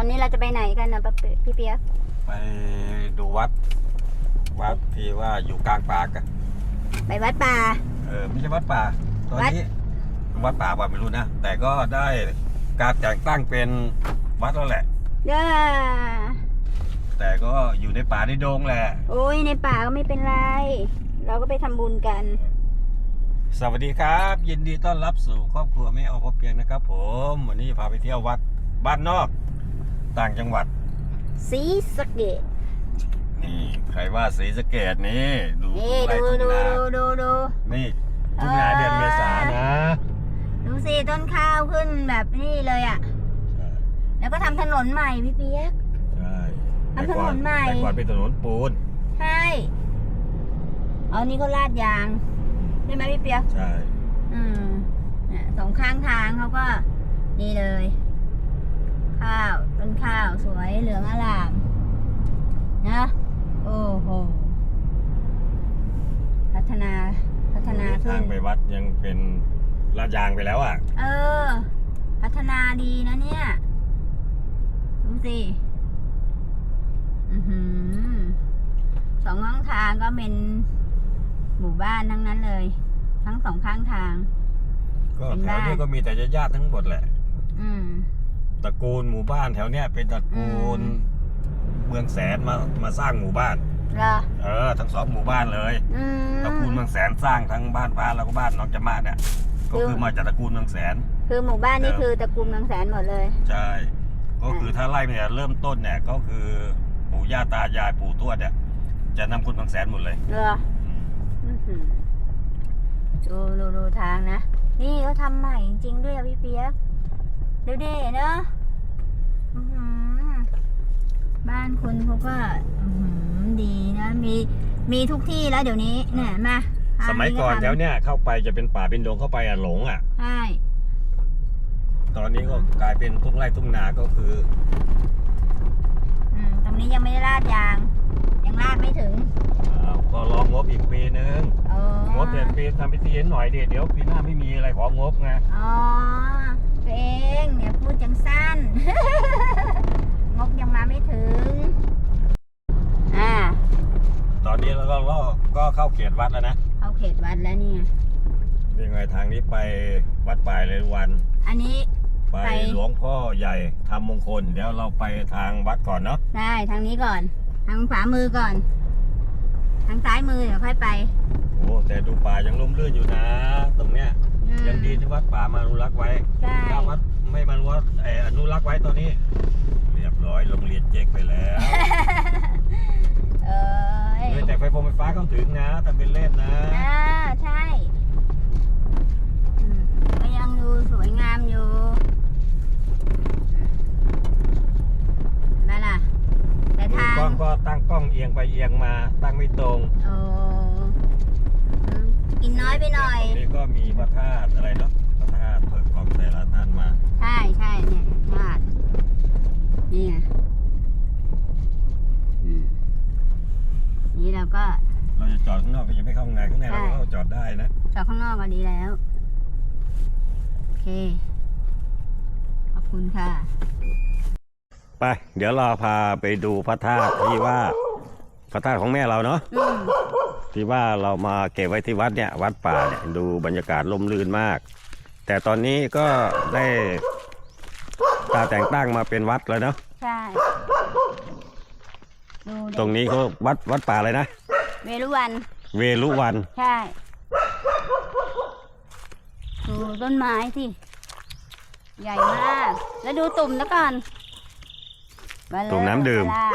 อนนี้เราจะไปไหนกันนะป้าเปียพี่เปียกไปดูวัด วัดที่ว่าอยู่กลางป่ากันไปวัดป่า เออไม่ใช่วัดป่า ตอนวัดนี้วัดป่าป่าไม่รู้นะ แต่ก็ได้การแต่งตั้งเป็นวัดแล้วแหละเด้อแต่ก็อยู่ในป่าในดงแหละ โอ้ยในป่าก็ไม่เป็นไร เราก็ไปทำบุญกัน สวัสดีครับ ยินดีต้อนรับสู่ครอบครัวไม่เอาพอเพียงนะครับ ผม วันนี้พาไปเที่ยววัดบ้านนอก ต่างจังหวัดสีสะเกตนี่ใครว่าศรีสะเกดนี่ดูนี่ทุ่งไร่ดูทุ่งดูนาดูดูดู นี่ทุ่งนาเดือนเมษานะดูสิต้นข้าวขึ้นแบบนี้เลยอะแล้วก็ทำถนนใหม่พี่เปียก ใช่ทำถนนใหม่ แต่ก่อนเป็นถนนปูนใช่เอานี่ก็ลาดยางใช่ไหมพี่เปียก ใช่ อืมเนี่ยสองข้างทางเขาก็นี่เลย ข้าว ต้นข้าวสวยเหลืองอลาม นะ โอ้โห พัฒนา พัฒนาขึ้ทางน ไปวัดยังเป็นลาดยางไปแล้วอะ เออ พัฒนาดีนะเนี่ยดูสิอือหือสองข้างทางก็เป็นหมู่บ้านทั้งนั้นเลย ทั้งสองข้างทาง ก็เป็นแถวบ้านนี้ก็มีแต่ญาติๆทั้งหมดแหละ อืม ตระกูลหมู่บ้านแถวเนี้ยเป็นตระกูลอืมเมืองแสนมามาสร้างหมู่บ้าน เหรอเออ ทั้งสองหมู่บ้านเลยอืม ตระกูลเมืองแสนสร้างทั้งบ้านพระแล้วก็บ้านน้องจมาศเนี่ยก็คือ คือมาจากตระกูลเมืองแสน คือหมู่บ้านนี่เออคือตระกูลเมืองแสนหมดเลย ใช่ ก็คือถ้าไล่เนี่ยเริ่มต้นเนี่ยก็คือปู่ย่าตายายปู่ทวดเนี่ยจะนำคุณเมืองแสนหมดเลยเหรออืมอื้อหือดูดูดูทางนะ นี่เขาทำใหม่จริงๆด้วยอะพี่เปียกเดี๋ยวเด้เนอะอื้อหือบ้านคนเขาก็อื้อหือดีนะ มีมีทุกที่แล้วเดี๋ยวนี้เนี่ยมาทางสมัยก่อนทำแถวเนี้ยเข้าไปจะเป็นป่าเป็นดงเข้าไปอะหลงอะใช่ตอนนี้ก็กลายเป็นทุ่งไร่ทุ่งนาก็คืออืมตรงนี้ยังไม่ได้ลาดยาง ยังลาดไม่ถึงอ้าวก็รองบอีกปีนึงอ๋องบเดือนปีทำพิธีหน่อยดิเดี๋ยวปีหน้าไม่มีอะไรของงบไงอ๋อ ตัวเองอย่าพูดจังสั้น งบยังมาไม่ถึง อ่า ตอนนี้เราก็ก็ก็เข้าเขตวัดแล้วนะเข้าเขตวัดแล้วเนี่ย นี่ไงทางนี้ไปวัดป่ายเลยวัน อันนี้ ไปไป หลวงพ่อใหญ่ทำมงคล เดี๋ยวเราไปทางวัดก่อนเนาะ ได้ทางนี้ก่อน ทางขวามือก่อน ทางซ้ายมือเดี๋ยวค่อยไป โอ้แต่ดูป่ายังร่มรื่นอยู่นะ ตรงเนี้ย อืมยังดีที่วัดป่ามาอนุรักษ์ไว้ใช่ ถ้าวัดไม่มาอนุรักษ์เอ่ออนุรักษ์ไว้ตอนนี้ เรียบร้อยโรงเรียนเจ๊กไปแล้วเอ้ยเฮ้ยแต่ไฟฟงไฟฟ้าเข้าถึงนะทำเป็นเล่นนะอ่าใช่อืมก็ยังดูสวยงามอยู่นั่นล่ะแต่ทางกล้องก็ตั้งกล้องเอียงไปเอียงมาตั้งไม่ตรง โอ้อืม กินน้อยไปหน่อย ตรงนี้ก็มีพระธาตุอะไรเนาะพระธาตุเปิดกล้องแต่ละท่านมาใช่ใช่เนี่ยพลาดนี่ไงอืมนี่เราก็ เราจะจอดข้างนอกก็ยังไม่เข้าข้างในข้างในเราก็จอดได้นะจอดข้างนอกก็ดีแล้ว โอเค ขอบคุณค่ะ ไป เดี๋ยวเราพาไปดูพระธาตุที่ว่า พระธาตุของแม่เราเนาะอืมที่ว่าเรามาเก็บไว้ที่วัดเนี่ย วัดป่าเนี่ยดูบรรยากาศร่มรื่นมาก แต่ตอนนี้ก็ได้การแต่งตั้งมาเป็นวัดแล้วเนาะใช่ดูเด็กตรงนี้เขาวัดวัดป่าเลยนะ เวรุวันเวลุวันใช่ดูต้นไม้สิใหญ่มาก แล้วดูตุ่มแล้วก่อนมาเลยตุ่มน้ำดื่ม ปลา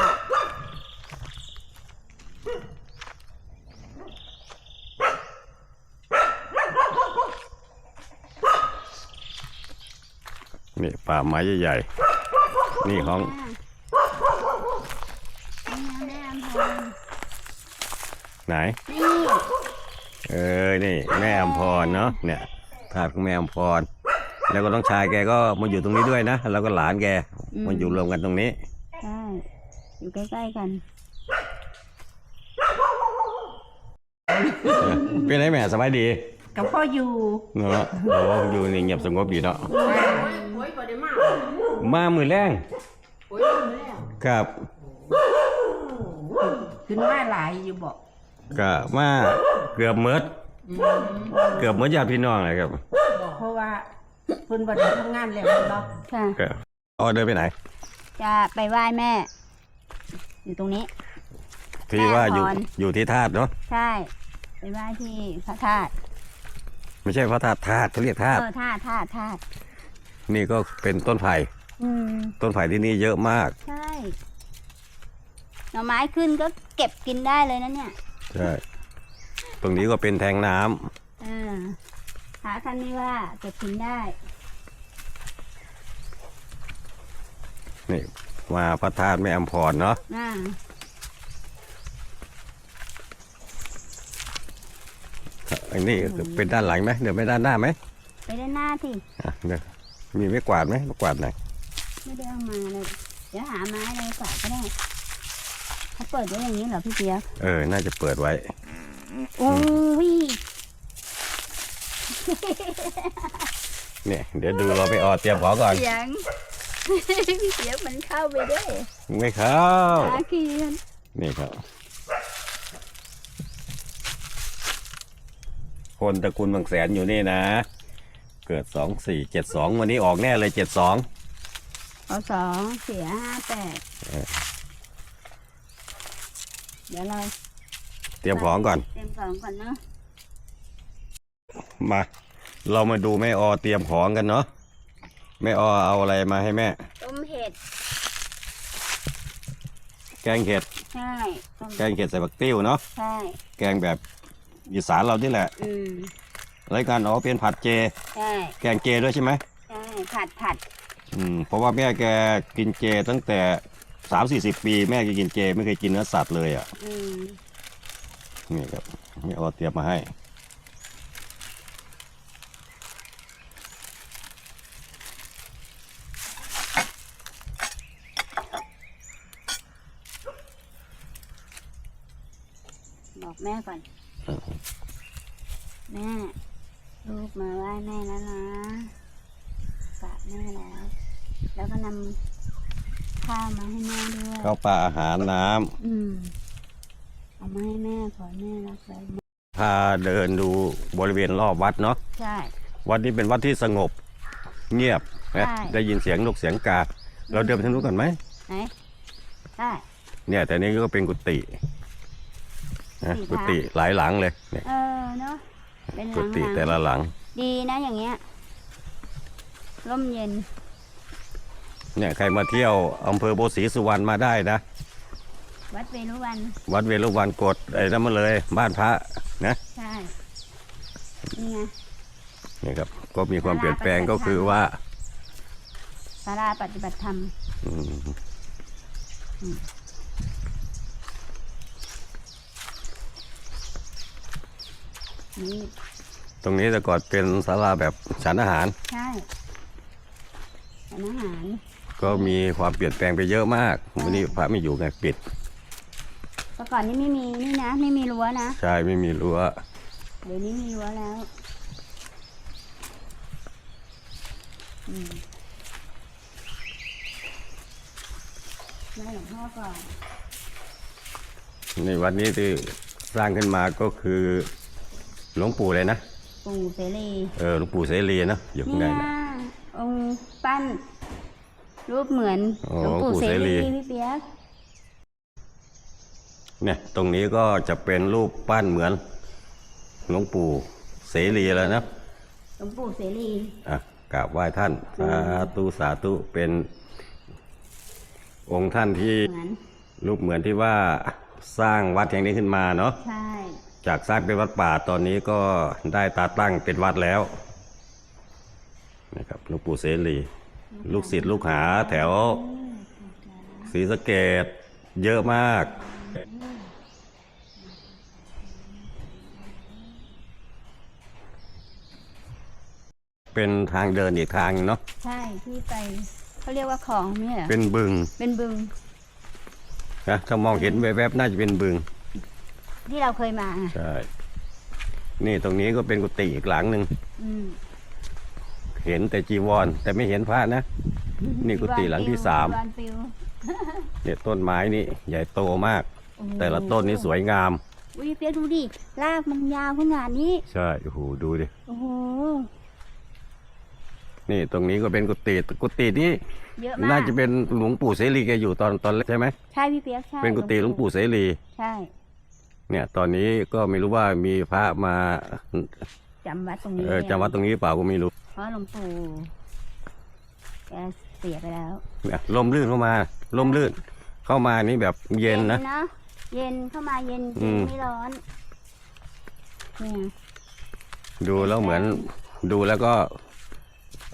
นี่ป่าไม้ใหญ่ๆ นี่ของนี่แม่อำเภอไหนนี่เออ นี่แม่อมพรเนาะ เนี่ยถาดของแม่อมพร แล้วก็น้องชายแกก็มาอยู่ตรงนี้ด้วยนะ แล้วก็หลานแกมาอยู่รวมกันตรงนี้ ใช่ อยู่ใกล้ๆกัน เป็นไรแม่สบายดี กับพ่ออยู่ เนาะโอ้อยู่นี่เงียบสงบดีเนาะโอ้ ยบ่ได้มามามือแรงโอ้อ้ยแล้วครับขึ้นมาหลายอยู่บอกก็มาเกือบเมดอืมเกือบเมดญาติพี่น้องเลยครับบอกเพราะว่าเพิ่นบ่ได้ทำงานแล้วเนาะค่ะก็อ๋อเดินไปไหน จะไปไหว้แม่ อยู่ตรงนี้ ที่ว่าอยู่แม่พร อยู่ที่ธาตุเนาะใช่ ไปไหว้ที่พระธาตุไม่ใช่พระธาตุธาตุเขาเรียกธาตุเออธาตุธาตุธาตุ นี่ก็เป็นต้นไผ่อืมต้นไผ่ที่นี่เยอะมาก ใช่หน่อไม้ขึ้นก็เก็บกินได้เลยนะเนี่ยใช่ ตรงนี้ก็เป็นแทงน้ำเออหาท่านนี้ว่าเก็บกินได้ นี่ มาพระธาตุแม่อมพรเนาะอ่าอันนี้เป็นด้านหลังไหมเดี๋ยวไม่ด้านหน้าไหมไปด้านหน้าสิอะเดี๋ยว มีไม้กวาดไหมไม้กวาดไหนอยไม่ได้เอามาเลยเดี๋ยวหาไม้อะไรก่อนก็ได้เขาเปิดไว้อย่างนี้เหรอพี่เจี๊ยบเออ น่าจะเปิดไว้โอ้ยเนี่ย เดี๋ยวดูเราไปออเตรียมของก่อนเสียงพี่เจี๊ยบมันเข้าไปด้วยไม่เข้าอาเคียนนี่ครับคนตระกูลบางแสนอยู่นี่นะ เกิดสองสี่เจ็ดสองวันนี้ออกแน่เลยเจ็ดสองเอาสองเสียห้าแปดเออเดี๋ยวเราเตรียมของก่อน เตรียมของก่อนเนาะมา เรามาดูแม่ออเตรียมของกันเนาะแม่ออเอาอะไรมาให้แม่ ต้มเห็ดแกงเห็ด ใช่ต้มแกงเห็ดใส่บักติ้วเนาะใช่ แกงแบบอีสานเราที่แหละ อืม รายการอ๋อเป็นผัดเจ ใช่แกงเจด้วยใช่ไหมใช่ผัดผัดอืมเพราะว่าแม่แกกินเจตั้งแต่สามสี่สิบปี แม่แกกินเจ ไม่เคยกินเนื้อสัตว์เลยอะอืมนี่ครับแม่ออเตรียมมาให้ บอกแม่ก่อน แม่ ลูกมาไหว้แม่แล้วนะกราบแม่แล้ว แล้วก็นำข้าวมาให้แม่ด้วยข้าวปลาอาหารน้ำอืมเอามาให้แม่ขอให้แม่รักไว้พาเดินดูบริเวณรอบวัดเนาะใช่ วัดนี้เป็นวัดที่สงบ เงียบนะใช่ ได้ยินเสียงนกเสียงกาเราเดินไปทางนู้นก่อนไหมไหนได้เนี่ย แต่นี่ก็เป็นกุฏินะสี่กุทางฏิหลายหลังเลยเนี่ยเออเนาะ เป็นหกุลังฏิๆแต่ละหลังดีนะอย่างเงี้ยร่มเย็น เนี่ยใครมาเที่ยวอำเภอโบวศรีสุวรรณมาได้นะ วัดเวรุวัน วัดเวรุวันกดไอ้นั่นมาเลย บ้านพระนะใช่นี่ไง นี่ครับก็มีความเปลี่ยนแปลงก็คือว่าศาลาปฏิบัติธรรม อืม นี่ตรงนี้แต่ก่อนเป็นศาลาแบบฉันอาหาร ใช่ร้านอาหาร ก็มีความเปลี่ยนแปลงไปเยอะมากวันนี้พระไม่อยู่ไงปิดแต่ก่อนนี้ไม่มีนี่นะ ไม่มีรั้วนะใช่ไม่มีรั้วเดี๋ยวนี้มีรั้วแล้วอืมได้หลวงพ่อก่อนในวัดนี้ที่สร้างขึ้นมาก็คือ หลวงปู่เลยนะปู่เสรีเออหลวงปู่เสรีนะอยู่ข้างในเนี่ยนะองค์ปั้น รูปเหมือนอ๋อหลวงปู่ปู่เสเสรีรีพี่เปียกเนี่ยตรงนี้ก็จะเป็นรูปปั้นเหมือนหลวงปู่เสรีแล้วนะหลวงปู่เสรีอะกราบไหว้ท่านสาธุสาธุเป็นองค์ท่านที่เหมือนรูปเหมือนที่ว่าสร้างวัดแห่งนี้ขึ้นมาเนาะใช่ จากสร้างเป็นวัดป่าตอนนี้ก็ได้ตาตั้งเป็นวัดแล้วนะครับหลวงปู่เสรีลูกศิษย์ลูกหาแถวศรีสะเกดเยอะมาก เป็นทางเดินอีกทางเนาะใช่ที่ไปเขาเรียกว่าของนี่เหรอเป็นบึงเป็นบึงนะถ้ามองเห็นแวบๆน่าจะเป็นบึง ที่เราเคยมาอะใช่ นี่ตรงนี้ก็เป็นกุฏิอีกหลังหนึ่ง อืมเห็นแต่จีวร แต่ไม่เห็นพระนะ นี่กุฏิหลังที่สามจีวรปิวเนี่ยต้นไม้นี่ใหญ่โตมาก โอ้โหแต่ละต้นนี่สวยงาม อุ้ยเปียกดูดิรากมันยาวขนาดนี้ ใช่โอ้โหดูดิ โอ้โห นี่ตรงนี้ก็เป็นกุฏิกุฏินี่เยอะมาก น่าจะเป็นหลวงปู่เสรีแกอยู่ตอนตอนแรกใช่ไหม ใช่พี่เปียกใช่เป็นกุฏิหลวงปู่เสรี ใช่ เนี่ย ตอนนี้ก็ไม่รู้ว่ามีพระมาจำวัดตรงนี้เออจำวัดตรงนี้เปล่าก็ไม่รู้ เพราะหลวงปู่แกเสียไปแล้วเนี่ยลมลื่นเข้ามาลมลื่น เข้ามานี่แบบเย็นนะเนาะเย็นเข้ามาเย็นอืเย็นมไม่ร้อนเนี่ยดูแล้วเหมือนดูแล้วก็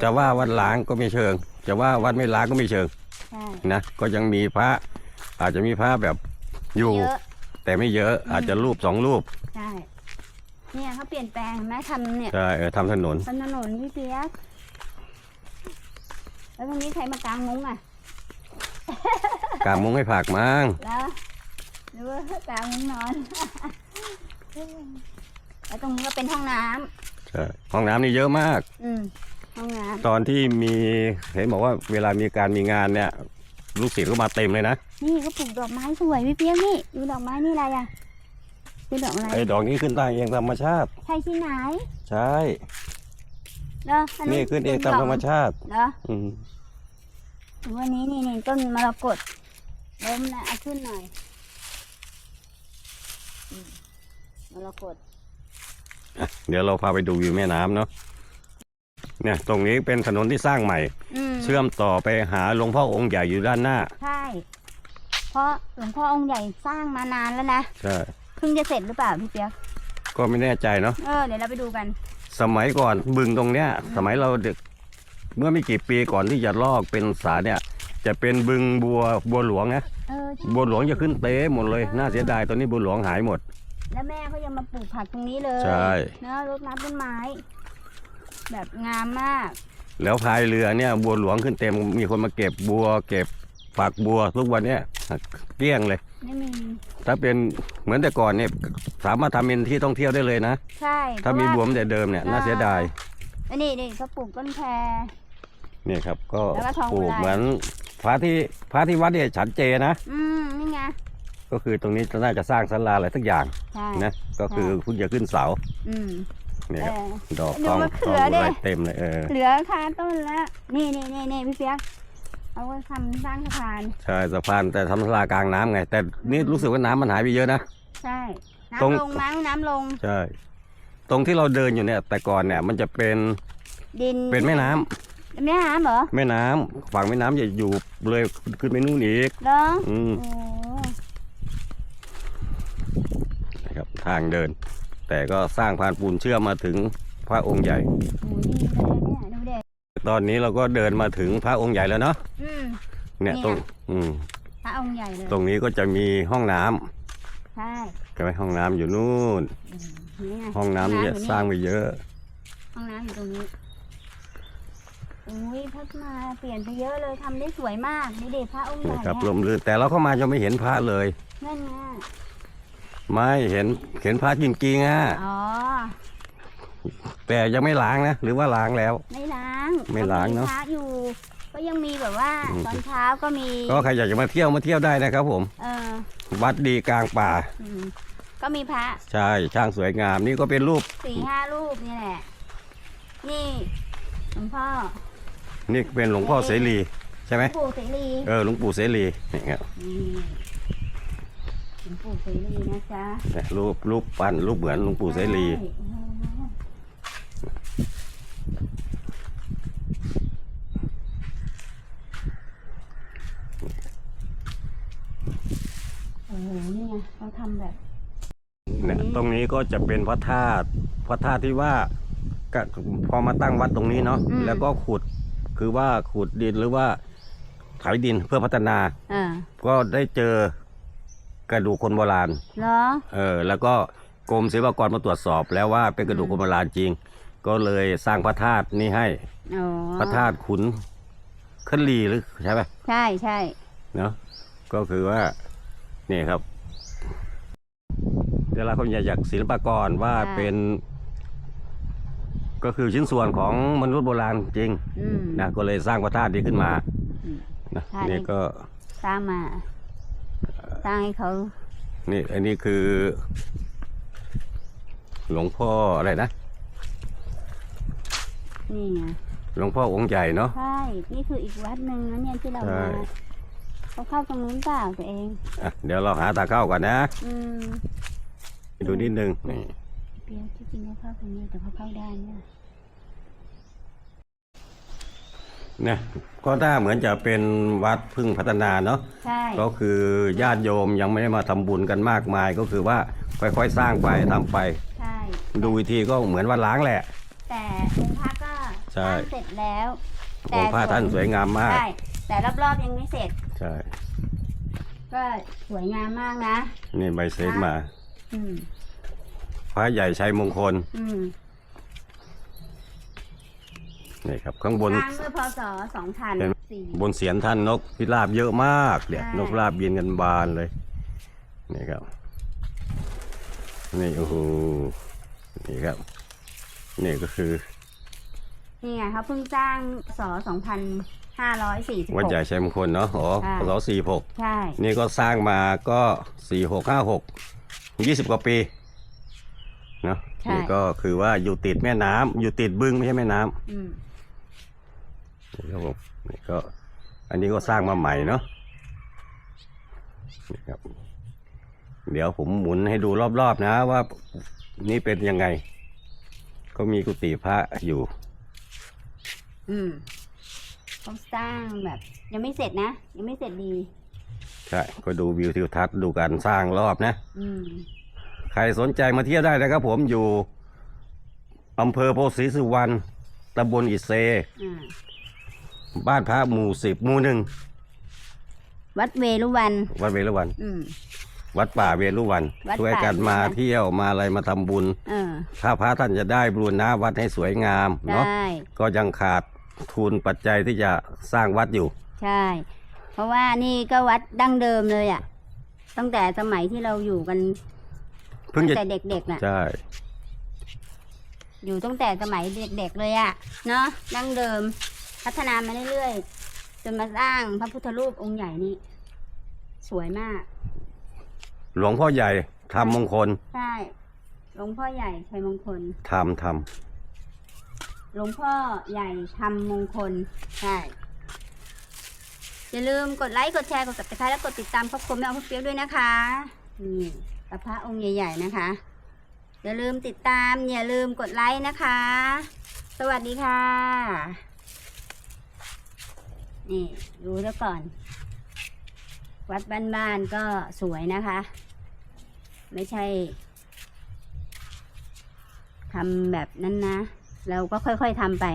จะว่าวัดล้างก็ไม่เชิง จะว่าวัดไม่ล้างก็ไม่เชิงใช่นะก็ยังมีพระ อาจจะมีพระแบบอยู่ เยอะ แต่ไม่เยอะอาจจะรูปสองรูปใช่เนี่ยเขาเปลี่ยนแปลงเห็นไหมทำเนี่ยใช่เออทำถนนทำถนนพี่เปียกแล้วตรงนี้ใครมากางมุ้งอะกางมุ้งให้ผักมั้งแล้วหรือว่ากางมุ้งนอนแล้วตรงนี้ก็เป็นห้องน้ำใช่ห้องน้ำนี่เยอะมาก อืมห้องน้ตอนที่มีเห็นบอกว่าเวลามีการมีงานเนี่ย ลูกศิษย์ก็มาเต็มเลยนะำนี่ก็ปลูกดอกไม้สวยพี่เปียกนี่ดูดอกไม้นี่อะไรอะคือดอกอะไรไอ้ดอกนี้ขึ้นได้เองธรรมชาติ ใช่ที่ไหนใช่เหรออันี่ขึ้นเองตามธรรมชาติเหรออืมหรือว่านี้นี่นี่ต้นมรกตล้มนะเอาขึ้นหน่อยอืมมรกตเดี๋ยวเราพาไปดูวิวแม่น้ำเนาะ เนี่ยตรงนี้เป็นถนนที่สร้างใหม่อืมเชื่อมต่อไปหาหลวงพ่อองค์ใหญ่อยู่ด้านหน้า ใช่ เพราะหลวงพ่อองค์ใหญ่สร้างมานานแล้วนะใช่ เพิ่งจะเสร็จหรือเปล่าพี่เปียกก็ไม่แน่ใจเนาะเออเดี๋ยวเราไปดูกัน สมัยก่อนบึงตรงเนี้ย สมัยเราเด็กเมื่อไม่กี่ปีก่อนที่จะลอกเป็นสาเนี่ย จะเป็นบึงบัวบัวหลวงนะเออใช่บัวหลวงจะขึ้นเต้หมดเลยน่าเสียดายตอนนี้บัวหลวงหายหมด แล้วแม่เขายังมาปลูกผักตรงนี้เลยใช่ เนอะรดน้ำต้นไม้ แบบงามมาก แล้วพายเรือเนี่ย บัวหลวงขึ้นเต็มมีคนมาเก็บบัว เก็บฝักบัวทุกวันเนี้ยเกลี้ยงเลย ไม่มี ถ้าเป็นเหมือนแต่ก่อนเนี่ยสามารถทำเป็นที่ท่องเที่ยวได้เลยนะ ใช่ถ้ามีเพบัวระมันแต่เดิมเนี่ยน่าเสียดายอันนี้นี่เขาปลูกต้นแพรนี่ครับ ก็แล้วก็ทองปลูกอุไรเหมือนพระที่พระที่วัดเนี่ยฉันเจนะ อืมนี่ไงก็คือตรงนี้น่าจะสร้างศาลาอะไรสักอย่างใช่นะ ก็คือเพิ่งจะขึ้นเสา อืม เนี่ยเอครับอดอกดูทองมะเขืทองออุดิไรเต็มเลยเออ เหลือคาต้นแล้ว นี่นี่นี่นี่พี่เปียกเอาไว้ทำสร้างสะพาน ใช่สะพานแต่ทำศาลากลางน้ำไง แต่นี่รู้สึกว่าน้ำมันหายไปเยอะนะ ใช่ตรงน้ำลงมั้งน้ำลง ใช่ ตรงที่เราเดินอยู่เนี่ย แต่ก่อนเนี่ยมันจะเป็นดินเป็นแม่น้ำแม่น้ำเหรอ แม่น้ำฝั่งแม่น้ำจะอยู่เลยขึ้นไปนู่นอีกเหรออืมโอ้นะครับทางเดิน แต่ก็สร้างผ่านปูนเชื่อมมาถึงพระองค์ใหญ่โหดีเลยเนี่ยดูเด็กตอนนี้เราก็เดินมาถึงพระองค์ใหญ่แล้วเนาะอืมเนี่ยเนี่ยตรงอืมพระองค์ใหญ่เลยตรงนี้ก็จะมีห้องน้ำใช่ใช่ไหมห้องน้ำอยู่นู่น นี่ไงห้องน้ำเนี่ยอยู่สร้างไปเยอะ ห้องน้ำอยู่ตรงนี้อุ้ยพัฒนาเปลี่ยนไปเยอะเลยทำได้สวยมากนี่เด็กพระองค์ใหญ่นะครับลเนี่ยมลื่นแต่เราเข้ามาจะไม่เห็นพระเลย นั่นไง ไม่เห็นเห็นพระจริงๆอะอ๋อ แต่ยังไม่ล้างนะหรือว่าล้างแล้ว ไม่ล้างไม่ล้างเนอะ ก็มีพระอยู่ ก็ยังมีแบบว่าอืมตอนเช้าก็มี ก็ใครอยากจะมาเที่ยวมาเที่ยวได้นะครับผม เออวัดดีกลางป่า อืมก็มีพระใช่ช่างสวยงาม นี่ก็เป็นรูปสี่ห้ารูปนี่แหละ นี่หลวงพ่อนี่เป็นหลวงพ่อเสรีใช่ไหม ปู่เสรีเออหลวงปู่เสรีเนี่ยครับนี่ หลวงปู่เสรีนะจ๊ะเนี่ยรูปรูปปั้นรูปเหมือนหลวงปู่เสรี ใช่โอ้โหนี่ไงเขาทำแบบ เนี่ยตรงนี้ก็จะเป็นพระธาตุพระธาตุที่ว่าก็พอมาตั้งวัดตรงนี้เนาะอืม แล้วก็ขุดคือว่าขุดดินหรือว่าไถดินเพื่อพัฒนา อ่า ก็ได้เจอ กระดูกคนโบราณ เหรอ เออแล้วก็กรมศิลปากรมาตรวจสอบแล้วว่าเป็นกระดูกคนโบราณจริง ก็เลยสร้างพระธาตุนี้ให้อ๋อพระธาตุขุนขึ้นลีหรือใช่ไหมใช่ใช่เนาะก็คือว่านี่ครับเดี๋ยวเราคนใหญ่จากศิลปากรว่าเป็น ก็คือชิ้นส่วนของมนุษย์โบราณจริงอืมนะก็เลยสร้างพระธาตุนี้ขึ้นมาอืมนะใช่นี่ก็สร้างมา สร้างให้เขา นี่อันนี้คือ หลวงพ่ออะไรนะ นี่ไงหลวงพ่อองค์ใหญ่เนาะ ใช่ นี่คืออีกวัดหนึ่งนะเนี่ยที่เราใช่มาเขาเข้าตรงนู้นเปล่าตัวเอง อะเดี๋ยวเราหาตาเข้าก่อนนะ อืมดูนิดนึงนี่ เปียกที่จริงเขาเข้าตรงนี้แต่เขาเข้าได้เนี่ย นะก็น่าเหมือนจะเป็นวัดพึ่งพัฒนาเนาะใช่ก็คือญาติโยมยังไม่ได้มาทำบุญกันมากมายก็คือว่าค่อยๆสร้างไปทำไป ใช่ดูอีกทีก็เหมือนวัดล้างแหละ แต่องค์พระก็ใช่สร้างเสร็จแล้วองค์พระท่านสวยงามมาก ใช่แต่รอบๆยังไม่เสร็จใช่ ก็สวยงามมากนะ นี่ใบเซฟมา อืม พระใหญ่ชัยมงคล อืม นี่ครับข้างบน สร้างเมื่อพศสองพันเป็น สี่บนเสียนท่านนกพิราบเยอะมากเดี๋ยวใช่นกพิราบบินกันบานเลยนี่ครับนี่โอ้โหนี่ครับนี่ก็คือนี่ไงเขาเพิ่งสร้างศสองพันห้าร้อยสี่สิบหวัดก ใหญ่ชัยมงคลเนาะอ๋อใช่พศสี่หกใช่ นี่ก็สร้างมาก็สี่หกห้าหกยี่สิบกว่าปีเนาะใช่ นี่ก็คือว่าอยู่ติดแม่น้ำอยู่ติดบึงไม่ใช่แม่น้ำอืม นี่ครับผมนี่ก็อันนี้ก็สร้างมาใหม่เนาะนี่ครับ เดี๋ยวผมหมุนให้ดูรอบๆนะว่านี่เป็นยังไง ก็มีกุฏิพระอยู่ อืมเขาสร้างแบบ ยังไม่เสร็จนะ ยังไม่เสร็จดีใช่ก็ดูวิวทิวทัศน์ดูการสร้างรอบนะ อืมใครสนใจมาเที่ยวได้นะครับผมอยู่อำเภอโพธิ์ศรีสุวรรณตำบลอิเซ อ่า บ้านพระหมู่สิบหมู่หนึ่งวัดเวรุวัน วัดเวรุวัน อืม วัดป่าเวรุวันวัดป่าช่วยกันมาเที่ยวมาอะไรมาทำบุญ เออ ถ้าพระท่านจะได้บูรณะวัดให้สวยงามเนาะ ได้ ก็ยังขาดทุนปัจจัยที่จะสร้างวัดอยู่ ใช่ เพราะว่านี่ก็วัดดั้งเดิมเลยอะ่ะ ตั้งแต่สมัยที่เราอยู่กันเพิ่งตั้งจะแต่เด็กๆน่ะ ใช่ อยู่ตั้งแต่สมัยเด็กๆเลยอะ่ะ เนาะดั้งเดิม พัฒนามาเรื่อยๆ จนมาสร้างพระพุทธรูปองค์ใหญ่นี่สวยมาก หลวงพ่อใหญ่ทำมงคลใช่หลวงพ่อใหญ่ชัยมงคลทำทหลวงพ่อใหญ่ทำมงคลใช่อย่าลืมกดไลค์กดแชร์กด subscribe และกดติดตามครอบครัวแมวพ่อเปียวด้วยนะคะนี่กับพระองค์ใหญ่ ๆ นะคะ อย่าลืมติดตามอย่าลืมกดไลค์นะคะ สวัสดีค่ะ นี่ดูซะก่อน วัดบ้านๆก็สวยนะคะ ไม่ใช่ทำแบบนั้นนะ เราก็ค่อยๆทำไป